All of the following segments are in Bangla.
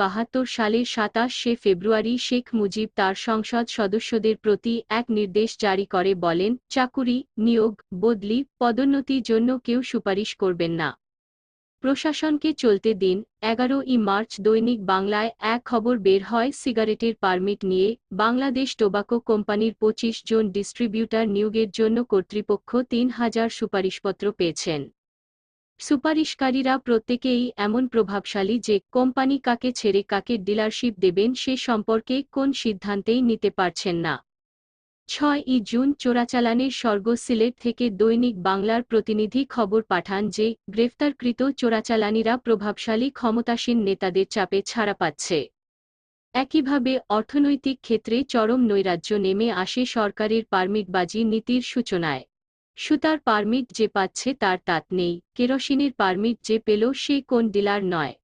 বাহাত্তর সালের সাতাশে ফেব্রুয়ারি শেখ মুজিব তার সংসদ সদস্যদের প্রতি এক নির্দেশ জারি করে, বলেন, চাকুরি, নিয়োগ, বদলি, পদোন্নতির জন্য কেউ সুপারিশ করবেন না। প্রশাসনকে চলতে দিন। এগারো ই মার্চ দৈনিক বাংলায় এক খবর বের হয়, সিগারেটের পারমিট নিয়ে। বাংলাদেশ টোবাকো কোম্পানির পঁচিশ জন ডিস্ট্রিবিউটার নিয়োগের জন্য কর্তৃপক্ষ তিন হাজার সুপারিশপত্র পেয়েছেন। সুপারিশকারীরা প্রত্যেকেই এমন প্রভাবশালী যে কোম্পানি কাকে ছেড়ে কাকে ডিলারশিপ দেবেন সে সম্পর্কে কোন সিদ্ধান্তেই নিতে পারছেন না। ছয় ই জুন চোরাচালানের স্বর্গ সিলেট থেকে দৈনিক বাংলার প্রতিনিধি খবর পাঠান যে গ্রেফতারকৃত চোরাচালানিরা প্রভাবশালী ক্ষমতাসীন নেতাদের চাপে ছাড়া পাচ্ছে। একইভাবে অর্থনৈতিক ক্ষেত্রে চরম নৈরাজ্য নেমে আসে সরকারের পারমিটবাজি নীতির সূচনায়। সুতার পারমিট যে পাচ্ছে তার তাত নেই, কেরোসিনের পারমিট যে পেল সে কোন ডিলার নয়।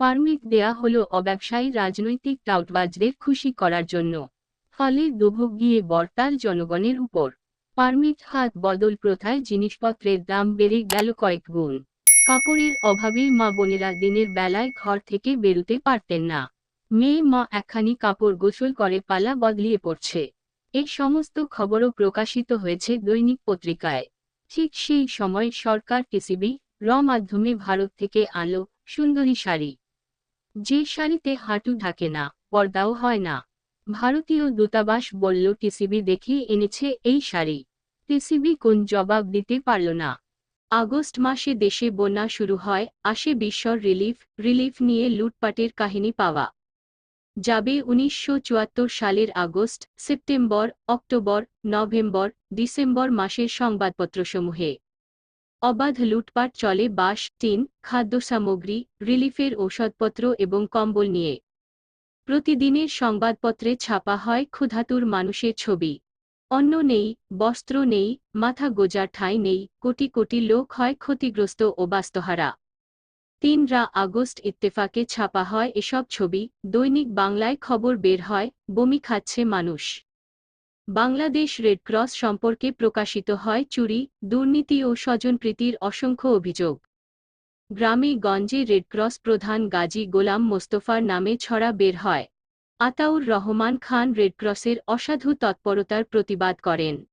পারমিট দেয়া হল অব্যবসায়ী রাজনৈতিক টাউটবাজদের খুশি করার জন্য। ফলে দুভোগ গিয়ে বর্তাল জনগণের উপর। পারমিট হাত বদল প্রথায় জিনিসপত্রের দাম বেড়ে গেল কয়েক গুণ। কাপড়ের অভাবে মা বোনেরা দিনের বেলায় ঘর থেকে বেরোতে পারতেন না। মেয়ে মা একখানি কাপড় গোসল করে পালা বদলিয়ে পড়ছে। এই সমস্ত খবরও প্রকাশিত হয়েছে দৈনিক পত্রিকায়। ঠিক সেই সময় সরকার টিসিবি, র মাধ্যমে ভারত থেকে আনলো সুন্দরী শাড়ি। যে শাড়িতে হাঁটু ঢাকে না, পর্দাও হয় না। ভারতীয় দূতাবাস বলল, টিসিবি দেখিয়ে এনেছে এই শাড়ি। টিসিবি কোন জবাব দিতে পারল না। আগস্ট মাসে দেশে বন্যা শুরু হয়, আসে বিশ্বর রিলিফ রিলিফ নিয়ে লুটপাটের কাহিনী পাওয়া। যাবে উনিশশো চুয়াত্তর সালের August, September, October, November, December মাসের সংবাদপত্রসমূহে। অবাধ লুটপাট চলে বাস টিন খাদ্য সামগ্রী রিলিফের ঔষধপত্র এবং কম্বল নিয়ে। প্রতিদিনের সংবাদপত্রে ছাপা হয় ক্ষুধাতুর মানুষের ছবি। অন্ন নেই, বস্ত্র নেই, মাথা গোজার ঠাঁই নেই, কোটি কোটি লোক হয় ক্ষতিগ্রস্ত ও বাস্তহারা। তিন রা আগস্ট ইত্তেফাকে ছাপা হয় এসব ছবি, দৈনিক বাংলায় খবর বের হয়, বমি খাচ্ছে মানুষ। বাংলাদেশ রেডক্রস সম্পর্কে প্রকাশিত হয় চুরি, দুর্নীতি ও স্বজনপ্রীতির অসংখ্য অভিযোগ। গ্রামে গঞ্জে রেডক্রস প্রধান গাজী গোলাম মোস্তফার নামে ছড়া বের হয়। আতাউর রহমান খান রেডক্রসের অসাধু তৎপরতার প্রতিবাদ করেন।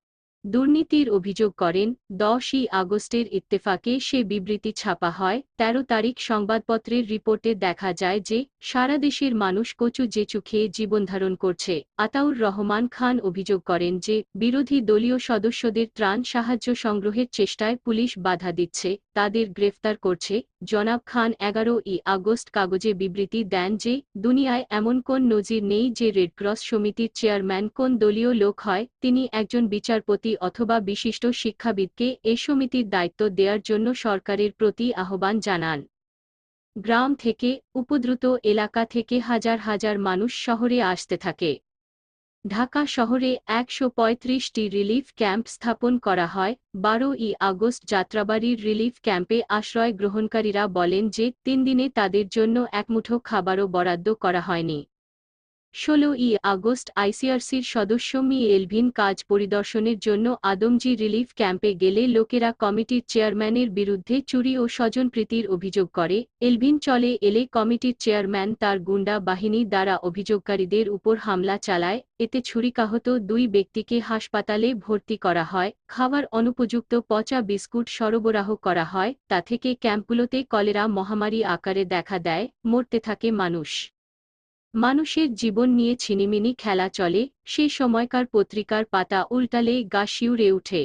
দুর্নীতির অভিযোগ করেন, দশই আগস্টের ইত্তেফাকে সে বিবৃতি ছাপা হয়। ১৩ তারিখ সংবাদপত্রের রিপোর্টে দেখা যায় যে, সারা দেশের মানুষ কচু জেচু খেয়ে জীবনধারণ করছে। আতাউর রহমান খান অভিযোগ করেন যে, বিরোধী দলীয় সদস্যদের ত্রাণ সাহায্য সংগ্রহের চেষ্টায় পুলিশ বাধা দিচ্ছে, তাদের গ্রেফতার করছে। জনাব খান এগারো ই আগস্ট কাগজে বিবৃতি দেন যে, দুনিয়ায় এমন কোন নজির নেই যে রেডক্রস সমিতির চেয়ারম্যান কোন দলীয় লোক হয়, তিনি একজন বিচারপতি অথবা বিশিষ্ট শিক্ষাবিদকে এ সমিতির দায়িত্ব দেওয়ার জন্য সরকারের প্রতি আহ্বান জানান। গ্রাম থেকে উপদ্রুত এলাকা থেকে হাজার হাজার মানুষ শহরে আসতে থাকে। ঢাকা শহরে একশো পঁয়ত্রিশটি রিলিফ ক্যাম্প স্থাপন করা হয়। বারো ই আগস্ট যাত্রাবাড়ির রিলিফ ক্যাম্পে আশ্রয় গ্রহণকারীরা বলেন যে, তিন দিনে তাদের জন্য একমুঠো খাবারও বরাদ্দ করা হয়নি। ষোলো ই আগস্ট আইসিআরসির সদস্য মি এলভিন কাজ পরিদর্শনের জন্য আদমজি রিলিফ ক্যাম্পে গেলে লোকেরা কমিটির চেয়ারম্যানের বিরুদ্ধে চুরি ও স্বজনপ্রীতির অভিযোগ করে। এলভিন চলে এলে কমিটির চেয়ারম্যান তার গুন্ডা বাহিনী দ্বারা অভিযোগকারীদের উপর হামলা চালায়। এতে ছুরিকাহত দুই ব্যক্তিকে হাসপাতালে ভর্তি করা হয়। খাবার অনুপযুক্ত পচা বিস্কুট সরবরাহ করা হয়। তা থেকে ক্যাম্পগুলোতে কলেরা মহামারী আকারে দেখা দেয়। মরতে থাকে মানুষ। মানুষের জীবন নিয়ে ছিনিমিনি খেলা চলে, সে সময়কার পত্রিকার পাতা উল্টালে গা শিউরে উঠে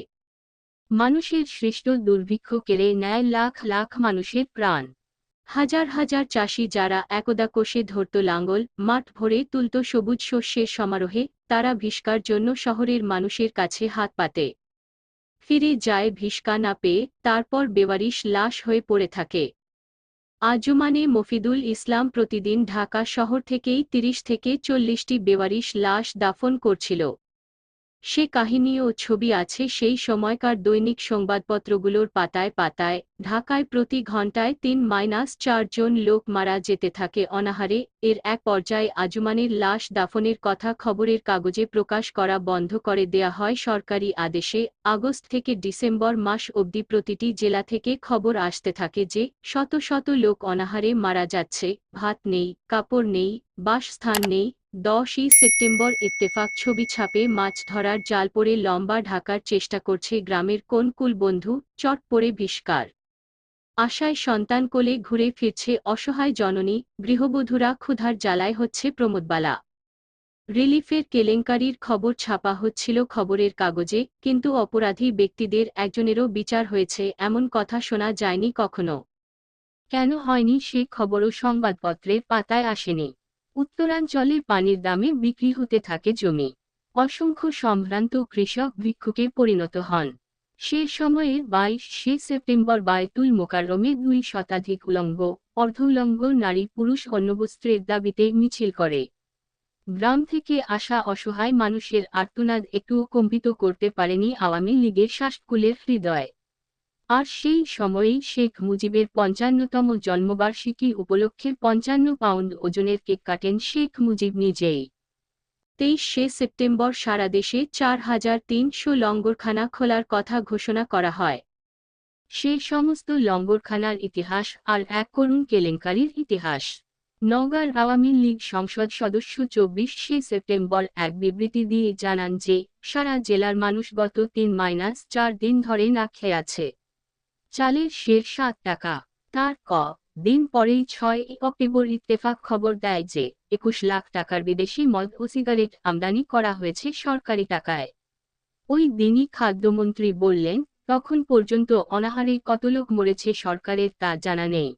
মানুষের সৃষ্ট দুর্ভিক্ষ কেড়ে নেয় লাখ লাখ মানুষের প্রাণ। হাজার হাজার চাষি যারা একদা কোষে ধরত লাঙ্গল মাঠ ভরে তুলত সবুজ শস্যের সমারোহে, তারা ভিস্কার জন্য শহরের মানুষের কাছে হাত পাতে। ফিরে যায় ভিস্কা না পেয়ে, তারপর বেওয়ারিশ লাশ হয়ে পড়ে থাকে। আজুমানে মফিদুল ইসলাম প্রতিদিন ঢাকা শহর থেকেই তিরিশ থেকে চল্লিশটি বেওয়ারিশ লাশ দাফন করছিল। সে কাহিনী ও ছবি আছে সেই সময়কার দৈনিক সংবাদপত্রগুলোর পাতায় পাতায়, ঢাকায় প্রতি ঘণ্টায় তিন মাইনাস চারজন লোক মারা যেতে থাকে অনাহারে, এর এক পর্যায়ে আজুমানের লাশ দাফনের কথা খবরের কাগজে প্রকাশ করা বন্ধ করে দেয়া হয় সরকারি আদেশে, আগস্ট থেকে ডিসেম্বর মাস অবধি প্রতিটি জেলা থেকে খবর আসতে থাকে যে, শত শত লোক অনাহারে মারা যাচ্ছে, ভাত নেই, কাপড় নেই, বাসস্থান নেই দশই সেপ্টেম্বর ইত্তেফাক ছবি ছাপে মাছ ধরার জাল পরে লম্বা ঢাকার চেষ্টা করছে গ্রামের কোন কুল বন্ধু চট পড়ে ভিস্কার। আশায় সন্তান কোলে ঘুরে ফিরছে অসহায় জননী, গৃহবধূরা ক্ষুধার জ্বালায় হচ্ছে প্রমোদবালা। রিলিফের কেলেঙ্কারির খবর ছাপা হচ্ছিল খবরের কাগজে, কিন্তু অপরাধী ব্যক্তিদের একজনেরও বিচার হয়েছে এমন কথা শোনা যায়নি কখনো। কেন হয়নি সে খবরও সংবাদপত্রের পাতায় আসেনি। উত্তরাঞ্চলে পানির দামে বিক্রি হতে থাকে জমি। অসংখ্য সম্ভ্রান্ত কৃষক ভিক্ষুকে পরিণত হন। সে সময়ের বাইশে সেপ্টেম্বর বায়তুল মোকাররমে দুই শতাধিক উলঙ্গ, অর্ধউলঙ্গ নারী পুরুষ অন্নবস্ত্রের দাবিতে মিছিল করে। গ্রাম থেকে আসা অসহায় মানুষের আর্তনাদ একটুও কম্পিত করতে পারেনি আওয়ামী লীগের শ্বাসকুলের হৃদয়। আর সেই সময়েই শেখ মুজিবের পঞ্চান্নতম জন্মবার্ষিকী উপলক্ষে পঞ্চান্ন পাউন্ড ওজনের কেক কাটেন শেখ মুজিব নিজেই। তেইশে সেপ্টেম্বর সারা দেশে চার হাজার তিনশো লঙ্গরখানা খোলার কথা ঘোষণা করা হয়। সে সমস্ত লঙ্গরখানার ইতিহাস আর এক করুণ কেলেঙ্কারির ইতিহাস। নওগাঁর আওয়ামী লীগ সংসদ সদস্য চব্বিশে সেপ্টেম্বর এক বিবৃতি দিয়ে জানান যে, সারা জেলার মানুষ গত তিন মাইনাস চার দিন ধরে না খেয়ে আছে। চালের শের সাত টাকা। তার ক, দিন পরেই ছয় অক্টোবর ইত্তেফাক খবর দেয় যে, একুশ লাখ টাকার বিদেশি মদ ও সিগারেট আমদানি করা হয়েছে সরকারি টাকায়। ওই দিনই খাদ্যমন্ত্রী বললেন, তখন পর্যন্ত অনাহারে কত লোক মরেছে সরকারের তা জানা নেই।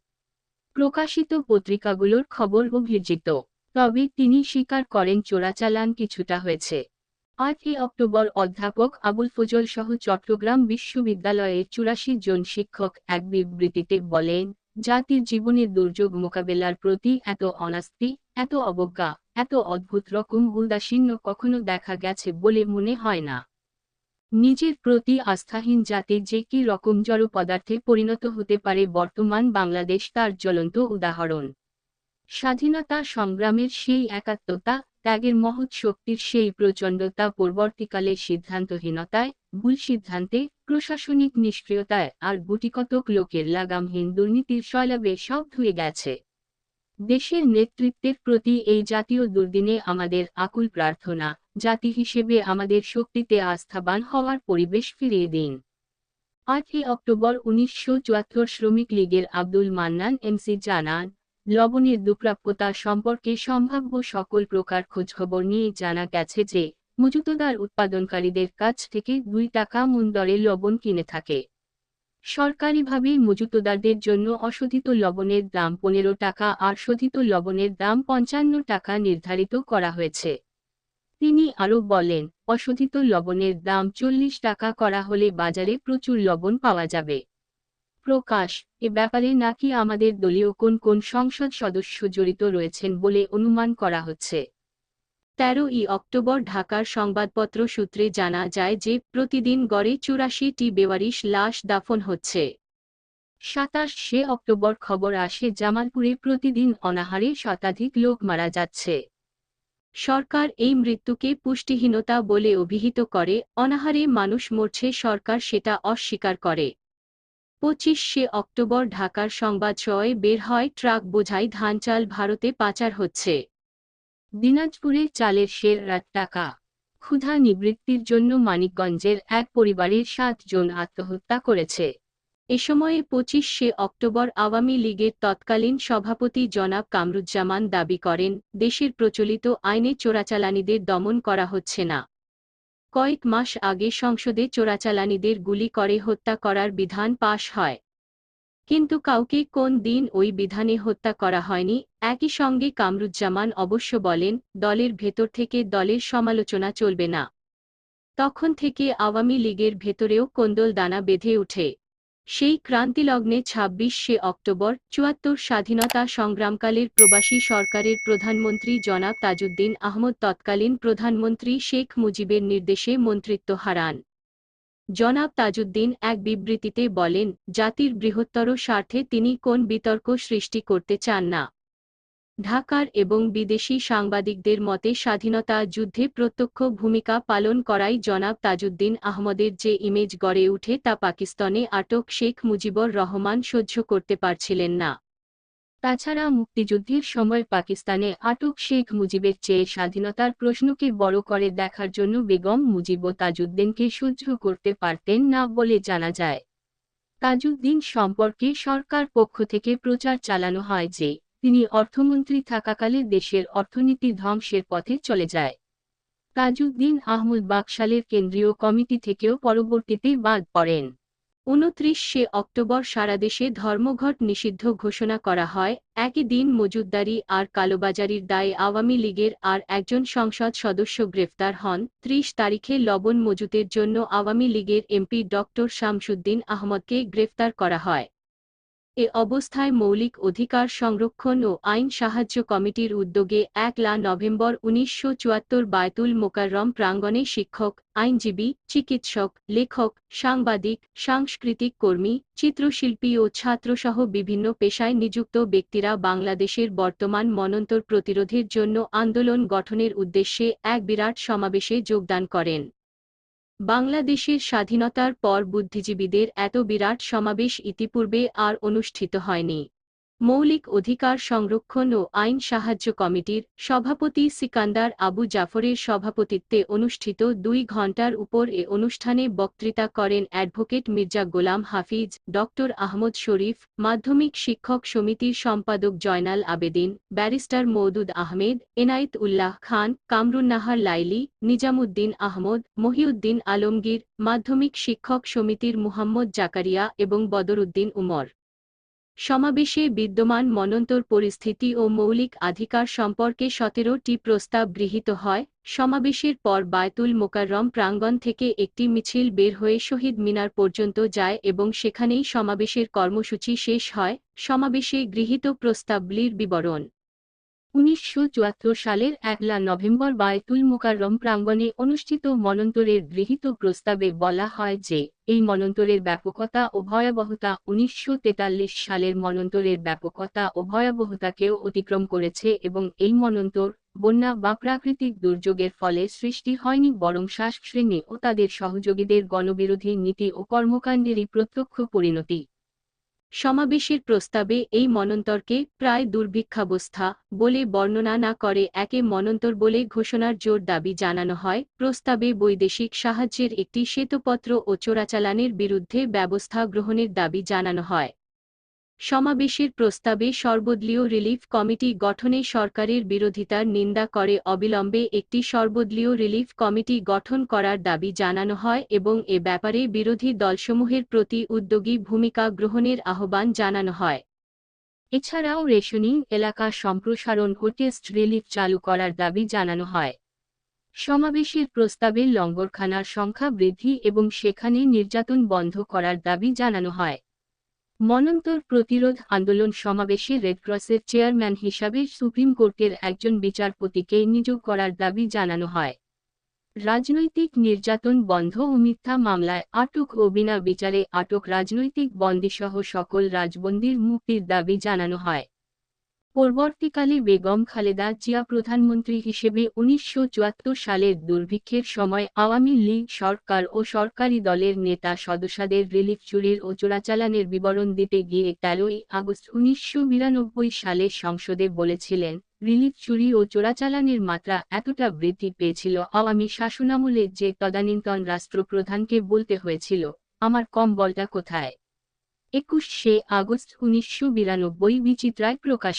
প্রকাশিত পত্রিকাগুলোর খবর অভিযোজিত তবে তিনি স্বীকার করেন চোরাচালান কিছুটা হয়েছে। আটই অক্টোবর অধ্যাপক আবুল ফজল সহ চট্টগ্রাম বিশ্ববিদ্যালয়ের চুরাশি জন শিক্ষক এক বিবৃতিতে বলেন, জাতির জীবনের দুর্যোগ মোকাবেলার প্রতি এত অনাস্তি, এত অবজ্ঞা, এত অদ্ভুত রকম উদাসীন্য কখনো দেখা গেছে বলে মনে হয় না। নিজের প্রতি আস্থাহীন জাতি যে কি রকম জড় পদার্থে পরিণত হতে পারে বর্তমান বাংলাদেশ তার জ্বলন্ত উদাহরণ। স্বাধীনতা সংগ্রামের সেই একাত্মতা ত্যাগের মহৎ শক্তির সেই প্রচণ্ডতা পরবর্তীকালে সিদ্ধান্তহীনতায়, ভুল সিদ্ধান্তে, প্রশাসনিক নিষ্ক্রিয়তায় আর গুটিকতক লোকের লাগামহীন দুর্নীতির শৈলাবে সব ধুয়ে গেছে। দেশের নেতৃত্বের প্রতি এই জাতীয় দুর্দিনে আমাদের আকুল প্রার্থনা, জাতি হিসেবে আমাদের শক্তিতে আস্থাবান হওয়ার পরিবেশ ফিরিয়ে দিন। আটই অক্টোবর উনিশশো চুয়াত্তর শ্রমিক লীগের আব্দুল মান্নান এমসি জানান লবণের দুপ্রাপ্যতা সম্পর্কে সম্ভাব্য সকল প্রকার খোঁজখবর নিয়ে জানা গেছে যে, মজুতদার উৎপাদনকারীদের কাছ থেকে দুই টাকা মূল দরে লবণ কিনে থাকে। সরকারিভাবে মজুতদারদের জন্য অশোধিত লবণের দাম পনেরো টাকা আর শোধিত লবণের দাম পঞ্চান্ন টাকা নির্ধারিত করা হয়েছে। তিনি আরও বলেন, অশোধিত লবণের দাম চল্লিশ টাকা করা হলে বাজারে প্রচুর লবণ পাওয়া যাবে। প্রকাশ, এ ব্যাপারে নাকি আমাদের দলীয় কোন কোন সংসদ সদস্য জড়িত রয়েছেন বলে অনুমান করা হচ্ছে। তেরোই অক্টোবর ঢাকার সংবাদপত্র সূত্রে জানা যায় যে প্রতিদিন গড়ে চুরাশিটি বেওয়ারিশ লাশ দাফন হচ্ছে। সাতাশ সে অক্টোবর খবর আসে জামালপুরে প্রতিদিন অনাহারে শতাধিক লোক মারা যাচ্ছে। সরকার এই মৃত্যুকে পুষ্টিহীনতা বলে অভিহিত করে, অনাহারে মানুষ মরছে সরকার সেটা অস্বীকার করে। পঁচিশে অক্টোবর ঢাকার সংবাদ ছয় বের হয় ট্রাক বোঝাই ধান চাল ভারতে পাচার হচ্ছে। দিনাজপুরে চালের শের রাত টাকা। ক্ষুধা নিবৃত্তির জন্য মানিকগঞ্জের এক পরিবারের সাতজন আত্মহত্যা করেছে। এ সময়ে পঁচিশে অক্টোবর আওয়ামী লীগের তৎকালীন সভাপতি জনাব কামরুজ্জামান দাবি করেন, দেশের প্রচলিত আইনে চোরাচালানিদের দমন করা হচ্ছে না। কয়েক মাস আগে সংসদে চোরাচালানিদের গুলি করে হত্যা করার বিধান পাশ হয়। কিন্তু কাউকে কোন দিন ওই বিধানে হত্যা করা হয়নি, একই সঙ্গে কামরুজ্জামান অবশ্য বলেন, দলের ভেতর থেকে দলের সমালোচনা চলবে না। তখন থেকে আওয়ামী লীগের ভেতরেও কোন্দল দানা বেঁধে উঠে সেই ক্রান্তিলগ্নে ছাব্বিশে অক্টোবর চুয়াত্তর স্বাধীনতা সংগ্রামকালের প্রবাসী সরকারের প্রধানমন্ত্রী জনাব তাজউদ্দিন আহমদ তৎকালীন প্রধানমন্ত্রী শেখ মুজিবের নির্দেশে মন্ত্রিত্ব হারান। জনাব তাজউদ্দিন এক বিবৃতিতে বলেন, জাতির বৃহত্তর স্বার্থে তিনি কোন বিতর্ক সৃষ্টি করতে চান না। ঢাকার এবং বিদেশি সাংবাদিকদের মতে স্বাধীনতা যুদ্ধে প্রত্যক্ষ ভূমিকা পালন করাই জনাব তাজউদ্দিন আহমদের যে ইমেজ গড়ে উঠে তা পাকিস্তানে আটক শেখ মুজিবুর রহমান সহ্য করতে পারছিলেন না। তাছাড়া মুক্তিযুদ্ধের সময় পাকিস্তানে আটক শেখ মুজিবের চেয়ে স্বাধীনতার প্রশ্নকে বড় করে দেখার জন্য বেগম মুজিব তাজউদ্দিনকে সহ্য করতে পারতেন না বলে জানা যায়। তাজউদ্দিন সম্পর্কে সরকার পক্ষ থেকে প্রচার চালানো হয় যে তিনি অর্থমন্ত্রী থাকাকালে দেশের অর্থনীতি ধ্বংসের পথে চলে যায়। তাজউদ্দিন আহমদ বাকশালের কেন্দ্রীয় কমিটি থেকেও পরবর্তীতে বাদ পড়েন। উনত্রিশে অক্টোবর সারা দেশে ধর্মঘট নিষিদ্ধ ঘোষণা করা হয়। একই দিন মজুদ্দারি আর কালোবাজারির দায়ে আওয়ামী লীগের আর একজন সংসদ সদস্য গ্রেফতার হন। ত্রিশ তারিখে লবণ মজুতের জন্য আওয়ামী লীগের এমপি ডক্টর শামসুদ্দিন আহমদকে গ্রেফতার করা হয়। এ অবস্থায় মৌলিক অধিকার সংরক্ষণ ও আইন সাহায্য কমিটির উদ্যোগে একলা নভেম্বর উনিশশো চুয়াত্তর বায়তুল মোকাররম প্রাঙ্গণে শিক্ষক, আইনজীবী, চিকিৎসক, লেখক, সাংবাদিক, সাংস্কৃতিক কর্মী, চিত্রশিল্পী ও ছাত্রসহ বিভিন্ন পেশায় নিযুক্ত ব্যক্তিরা বাংলাদেশের বর্তমান মনন্তর প্রতিরোধের জন্য আন্দোলন গঠনের উদ্দেশ্যে এক বিরাট সমাবেশে যোগদান করেন। বাংলাদেশের স্বাধীনতার পর বুদ্ধিজীবীদের এত বিরাট সমাবেশ ইতিপূর্বে আর অনুষ্ঠিত হয়নি। মৌলিক অধিকার সংরক্ষণ ও আইন সাহায্য কমিটির সভাপতি সিকান্দার আবু জাফরের সভাপতিত্বে অনুষ্ঠিত দুই ঘণ্টার উপর এ অনুষ্ঠানে বক্তৃতা করেন অ্যাডভোকেট মির্জা গোলাম হাফিজ ড আহমদ শরীফ, মাধ্যমিক শিক্ষক সমিতির সম্পাদক জয়নাল আবেদিন, ব্যারিস্টার মৌদুদ আহমেদ, এনায়েত উল্লাহ খান, কামরুন্নাহার লাইলি, নিজামুদ্দিন আহমদ, মহিউদ্দিন আলমগীর, মাধ্যমিক শিক্ষক সমিতির মুহাম্মদ জাকারিয়া এবং বদরুদ্দিন উমর। সমাবেশে বিদ্যমান মনন্তর পরিস্থিতি ও মৌলিক অধিকার সম্পর্কে সতেরোটি প্রস্তাব গৃহীত হয়। সমাবেশের পর বায়তুল মোকাররম প্রাঙ্গণ থেকে একটি মিছিল বের হয়ে শহীদ মিনার পর্যন্ত যায় এবং সেখানেই সমাবেশের কর্মসূচি শেষ হয়। সমাবেশে গৃহীত প্রস্তাবলির বিবরণ উনিশশো চুয়াত্তর সালের একলা নভেম্বর বায়তুল মোকাররম প্রাঙ্গণে অনুষ্ঠিত মনন্তরের গৃহীত প্রস্তাবে বলা হয় যে, এই মনন্তরের ব্যাপকতা ও ভয়াবহতা উনিশশো তেতাল্লিশ সালের মনন্তরের ব্যাপকতা ও ভয়াবহতাকেও অতিক্রম করেছে এবং এই মনন্তর, বন্যা বা প্রাকৃতিক দুর্যোগের ফলে সৃষ্টি হয়নি বরং শ্বাস শ্রেণি ও তাদের সহযোগীদের গণবিরোধী নীতি ও কর্মকাণ্ডেরই প্রত্যক্ষ পরিণতি। সমাবেশের প্রস্তাবে এই মনন্তরকে প্রায় দুর্ভিক্ষাবস্থা বলে বর্ণনা না করে একে মনন্তর বলে ঘোষণার জোর দাবি জানানো হয়। প্রস্তাবে বৈদেশিক সাহায্যের একটি শ্বেতপত্র ও চোরাচালানের বিরুদ্ধে ব্যবস্থা গ্রহণের দাবি জানানো হয়। সমাবেশের প্রস্তাবে সর্বদলীয় রিলিফ কমিটি গঠনে সরকারের বিরোধিতার নিন্দা করে অবিলম্বে একটি সর্বদলীয় রিলিফ কমিটি গঠন করার দাবি জানানো হয় এবং এ ব্যাপারে বিরোধী দলসমূহের প্রতি উদ্যোগী ভূমিকা গ্রহণের আহ্বান জানানো হয়। এছাড়াও রেশনিং এলাকা সম্প্রসারণ ও টেস্ট রিলিফ চালু করার দাবি জানানো হয়। সমাবেশের প্রস্তাবে লঙ্গরখানার সংখ্যা বৃদ্ধি এবং সেখানে নির্যাতন বন্ধ করার দাবি জানানো হয়। মনন্তর প্রতিরোধ আন্দোলন সমাবেশে রেডক্রসের চেয়ারম্যান হিসাবে সুপ্রিম কোর্টের একজন বিচারপতিকে নিযোগ করার দাবি জানানো হয়। রাজনৈতিক নির্যাতন বন্ধ ও মিথ্যা মামলায় আটক ও বিনা বিচারে আটক রাজনৈতিক বন্দীসহ সকল রাজবন্দির মুক্তির দাবি জানানো হয়। পরবর্তীকালে বেগম খালেদা জিয়া প্রধানমন্ত্রী হিসেবে উনিশশো চুয়াত্তর সালের দুর্ভিক্ষের সময় আওয়ামী লীগ সরকার ও সরকারি দলের নেতা সদস্যদের রিলিফ চুরির ও চোরাচালানের বিবরণ দিতে গিয়ে তেরোই আগস্ট উনিশশো সালে সংসদে বলেছিলেন, রিলিফ চুরি ও চোরাচালানের মাত্রা এতটা বৃদ্ধি পেয়েছিল আওয়ামী শাসনামলে যে তদানীন্তন রাষ্ট্রপ্রধানকে বলতে হয়েছিল, আমার কম বলটা কোথায় একুশে আগস্ট উনিশশো বিরানব্বই বিচিত্রায় প্রকাশ